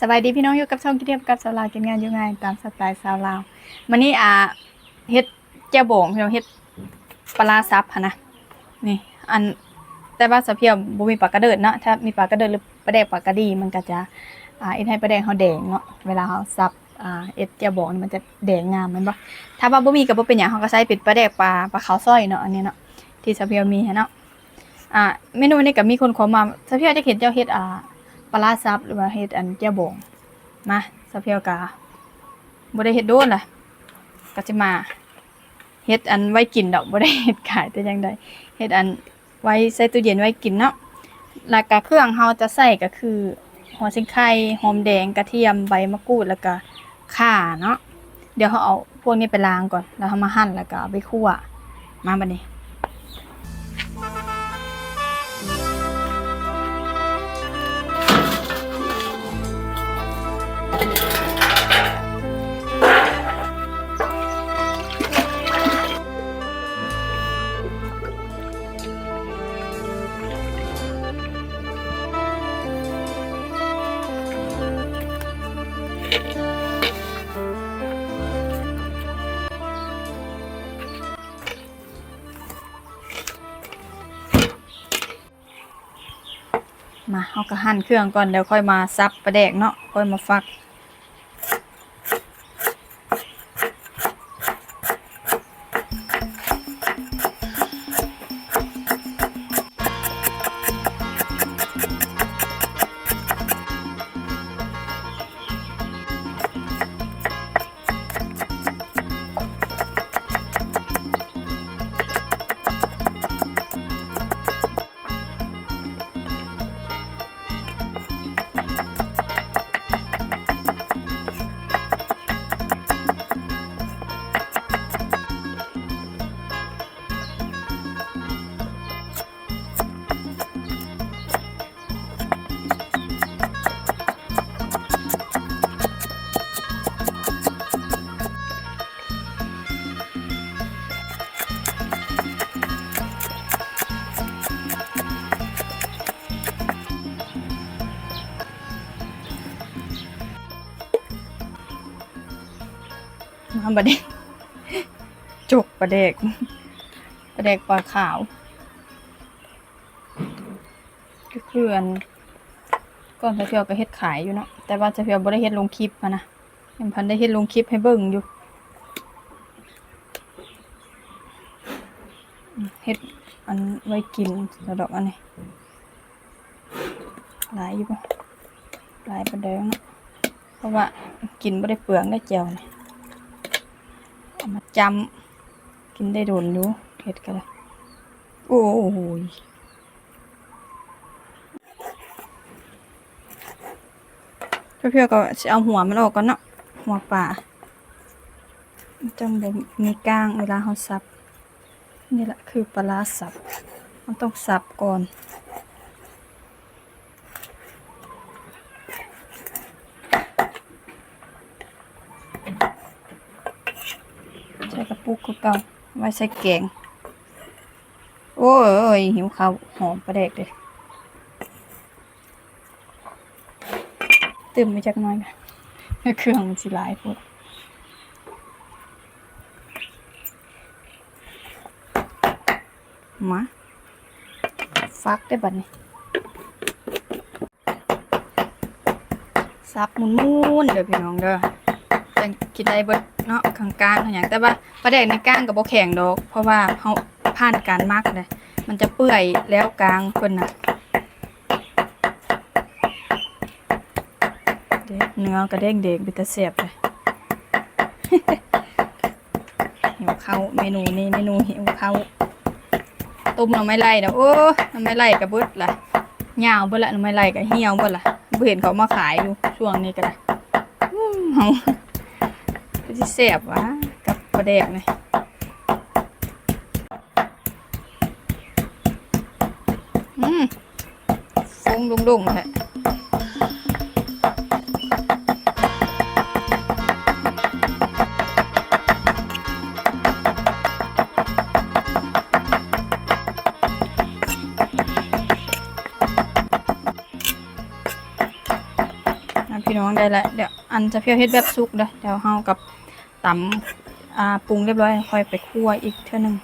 สบายดีพี่น้องอยู่กับช่องกิเทียบกับสาวลาวกินงานอยู่งานตามสไตล์สาวลาวมื้อนี้อ่าเฮ็ดแจ่วบงพี่น้องเฮ็ดปลาซับนะนี่ อันแต่ว่าสะเพียวบ่มีปลากระเดิดเนาะถ้ามีปลากระเดิดหรือปลาแดกปลากระดีมันก็จะอ่าเอ็ดให้ปลาแดกเฮาแดงเนาะเวลาเฮาซับอ่าเอ็ดแจ่วบงมันจะแดงงามแม่นบ่ถ้าว่าบ่มีก็บ่เป็นหยังเฮาก็ใช้เป็นปลาแดกปลาปลาขาวซอยเนาะอันนี้เนาะที่สะเพียวมีเนาะอ่าเมนูนี้ก็มีคนขอมาสะเพียวจะเห็นเจ้าเฮ็ดอ่า ปลาซับหรือว่าเฮ็ดอันเจียวบงมาสะเพียวกาบ่ได้เฮ็ดโดนล่ะ ก็สิมาเฮ็ดอันไว้กินดอกบ่ได้เฮ็ดขายแต่จังใดเฮ็ดอันไว้ใส่ตู้เย็นไว้กินเนาะแล้วก็เครื่องเฮาจะใส่ก็คือหัวสิงไข่หอมแดงกระเทียมใบมะกรูดแล้วก็ข่าเนาะเดี๋ยวเฮาเอาพวกนี้ไปล้างก่อน แล้วเฮามาหั่นแล้วก็เอาไปคั่วมาบัดนี้ เราก็หั่นเครื่องก่อนเดี๋ยวค่อยมาซับประแดกเนาะค่อยมาฟัก มาระเด็กจุกประเด็กประเด็กปลาขาวก็คืออันก่อนจะเพียวก็เฮ็ดขายอยู่เนาะแต่ว่าจะเพียวบ่ได้เฮ็ดลงคลิปอะนะยังพันได้เฮ็ดลงคลิปให้เบิ่งอยู่เฮ็ดอันไว้กินแล้วดอกอันนี้หลายอยู่ปะหลายประเดี๋ยวเนาะเพราะว่ากินบ่ได้เปลืองได้เจียวนี่เอามา จำกินได้โดนอยู่เผ็ดกันลยโอ้โหยเพื่อๆก็เอาหัวมันออกก่อนเนาะหัวปลาจังบ่มีก้างเวลาเขาสับ นี่แหละคือปลาสับ มันต้องสับก่อน ใส่กกคือเก่าไว้ใส่แกง โอ้ยหิวข้าวหอมประเด็กเลยตื่มไปจักน้อยนะเครื่องมันสิหลายพูดมา ฟักได้บัดนี้ซับมุนๆเด้อพี่น้องเด้อจังกินได้เบิดเนาะข้างกลางข้างหยังแต่ว่าปลาแดกในก้างก็บ่แข็งดอก เพราะว่าเฮาผ่านการมักเลยมันจะเปื่อยแล้วกลางเพิ่นน่ะเด็กเนื้อก็เด้งเด็กเป็นตาแซ่บเลยหิวข้าวเมนูนี้เมนูหิวข้าวต้มหน่อไม้ไล่นะโอ้หน่อไม้ไล่ก็เบิดล่ะยาวเบิดละหน่อไม้ไล่ก็เหี่ยวเบิดล่ะเห็นเขามาขายอยู่ช่วงนี้ก็ได้อืมเฮา ก็สิแซ่บวะกับปลาแดกนี่อืมฟุ้งดุงๆแท้พี่น้องได้แล้วเดี๋ยวอันจะเพียวเฮ็ดแบบสุกเด้อเดี๋ยวเฮากับ ตำอ่าปรุงเรียบร้อยค่อยไปคั่วอีกเท่านึง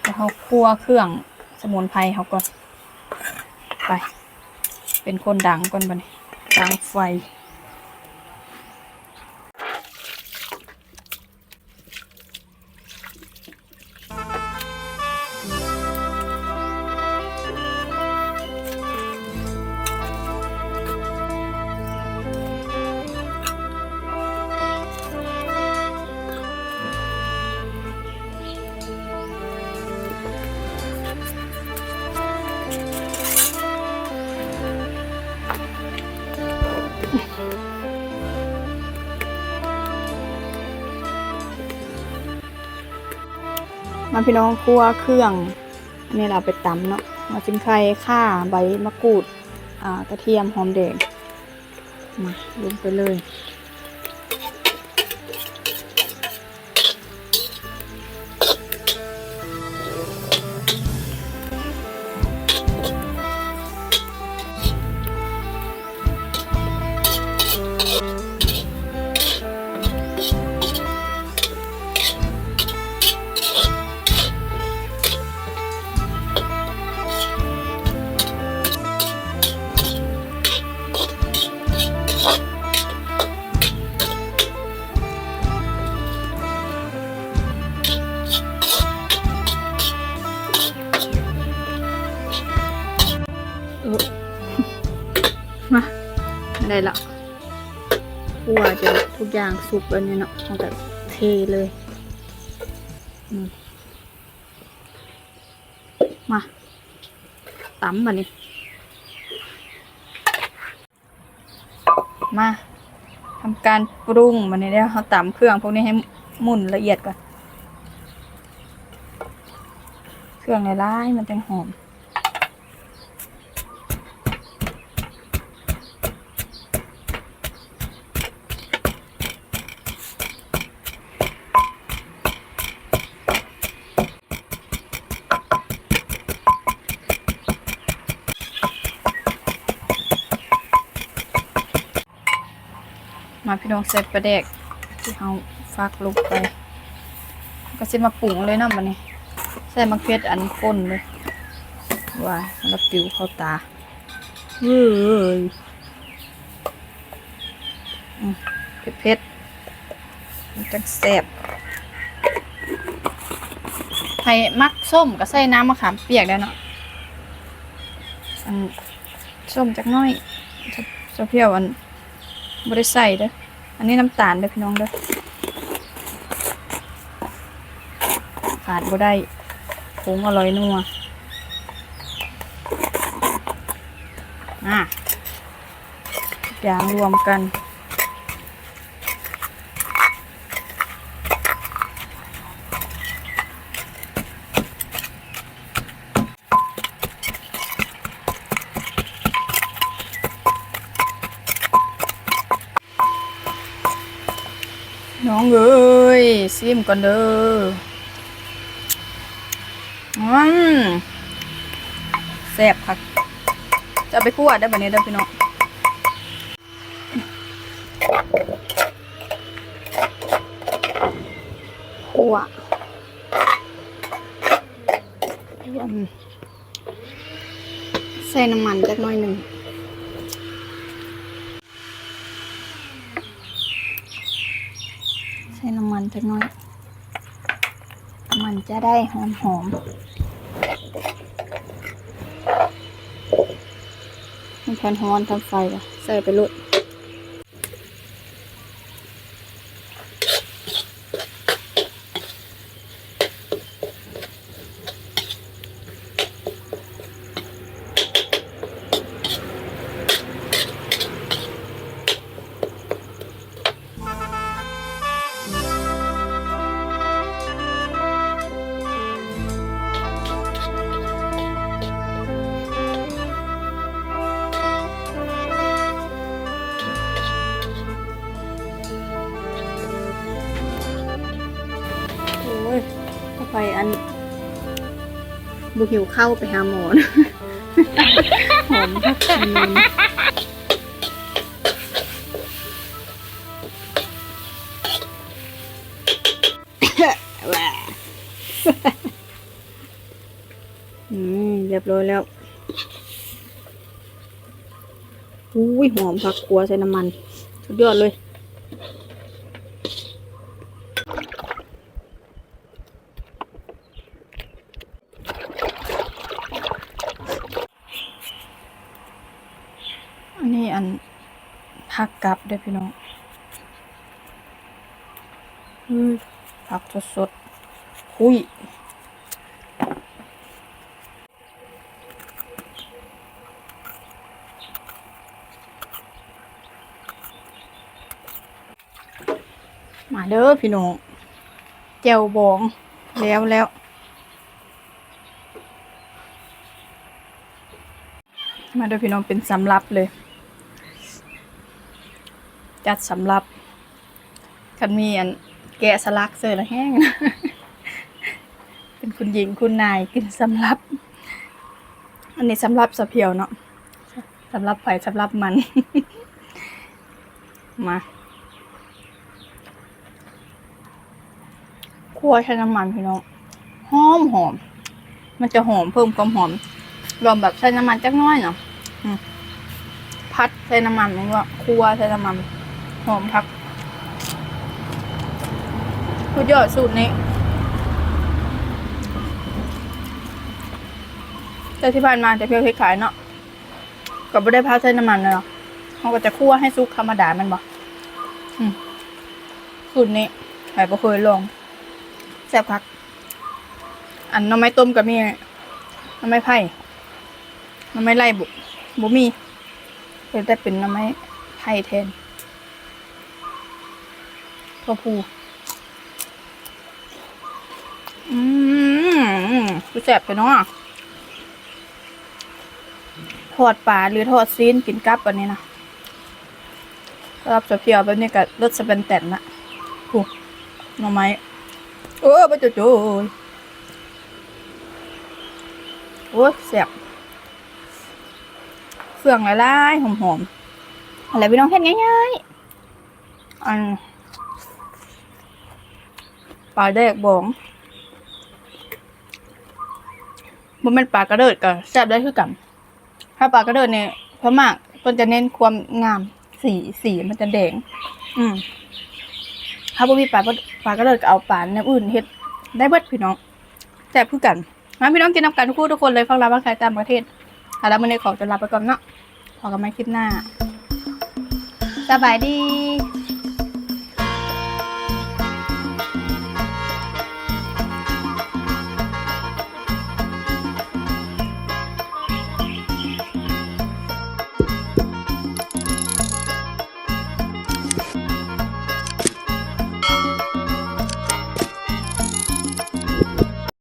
แล้วเขาคั่วเครื่องสมุนไพรเขาก่อนไป เป็นคนดังก่อนบันดังไฟ มาพี่น้องคั่วเครื่องอันนี้เราไปตำเนาะมาจิ้งไข่ข่าใบมะกรูดอ่ากระเทียมหอมแดงมาลงไปเลย มาได้ละคั่วจะทุกอย่างสุกแล้วเนี่ยเนาะเอาแบบเทเลยมมาตำมานี่มาทำการปรุงมันนี่เดี๋ยวเขาตำเครื่องพวกนี้ให้หมุนละเอียดก่อน เครื่องในร้ายๆมันจะหอม มาพี่น้องเสร็จประเดกที่เขาฟักลงไปก็จะมาปรุงเลยเนาะมันนี้ใส่มะเขืออันข้นเลยว้ายแล้วปิวเข้าตาเว้ยอืมเผ็ดๆมันจังแซ่บใครมักส้มก็ใส่น้ำมะขามเปียกได้เนาะอันส้มจักหน้อยจะจะเพียวอัน บริใส่เด้ออันนี้น้ำตาลเด้อพี่น้องเด้อขาดบ่ได้ผงอร่อยนัวอะอย่างรวมกัน เอ้ยซิมก่อนเด้ออืมแซ่บคักจะไปคั่วได้แบบนี้เด้อพี่น้องคั่วอืมใส่น้ำมันจักหน่อยหนึ่ง ใส่น้ำมัน จักหน่อย มันจะได้หอมหอมมันแผ่นฮ้อนทำไฟละใส่ไปลุด บุหิวเข้าไปหาหมอนหอมพักชีเรียบร้อยแล้วอุ้ยหอมผักขัวใส่น้ำมัน สุดยอดเลย อันนี้อันผักกลับเด้อพี่น้องผักสดๆคุยมาเด้อพี่น้องแจวบองแล้วแล้วมาเด้อพี่น้องเป็นสำรับเลย จัดสำรับคันมีอันแกะสลักเสือละแห้งเป็นคุณหญิงคุณนายกินสำรับ อันนี้สำรับสะเพียวเนาะสำรับไผ่สำรับมัน มาคั่วใช้น้ำมันพี่น้องหอมหอม มันจะหอมเพิ่มความหอมรวมแบบใช้น้ำมันจักน้อยเนาะพัดใช้น้ำมันนี่ว่าคั่วใช้น้ำมัน หอมครับสุดยอดสูตรนี้ แต่ที่ผ่านมาจะเพียวเฮ็ดขายเนาะก็ไม่ได้พัดใช้น้ำมันเลยหรอกเขาก็จะคั่วให้ซุกธรรมดามันบ่อืมสูตรนี้ใครบ่เคยลองแซ่บคัก อันน้ำไม้ต้มก็มีน้ำไม้ไผ่น้ำไม้ไล่บุบุมีเป็นแต่เป็นน้ำไม้ไผ่แทน ตัวผูอืมกูแซ่บไปเนาะทอดปลาหรือทอดซีนกินกับอันนี้นะรับจะเพียวแบบนี้กับรสสเปนแตนนะผูหน่อไม้เออไปจุยๆโอ้ยแซ่บเฟื่องละลายๆหอมๆอะไรพี่น้องเฮ็ดง่ายๆอัน ปลาแดกบองมันเป็นปลากระเดิดกับแซ่บได้คือกัน ถ้าปลากระเดิดเนี่ยพมากมันจะเน้นความงามสีสีมันจะแดง อืมถ้าบ่มีปลาปลากระเดิดก็เอาปลาแนวอื่นเฮ็ดได้เบิดพี่น้องแซ่บคือกันงั้นพี่น้องกินน้ำกันทุกคู่ทุกคนเลยฟังรับว่าใครตามประเทศเอาแล้วมื้อนี้ขอจะลาไปก่อนเนาะพอกันใหม่คลิปหน้าสบายดี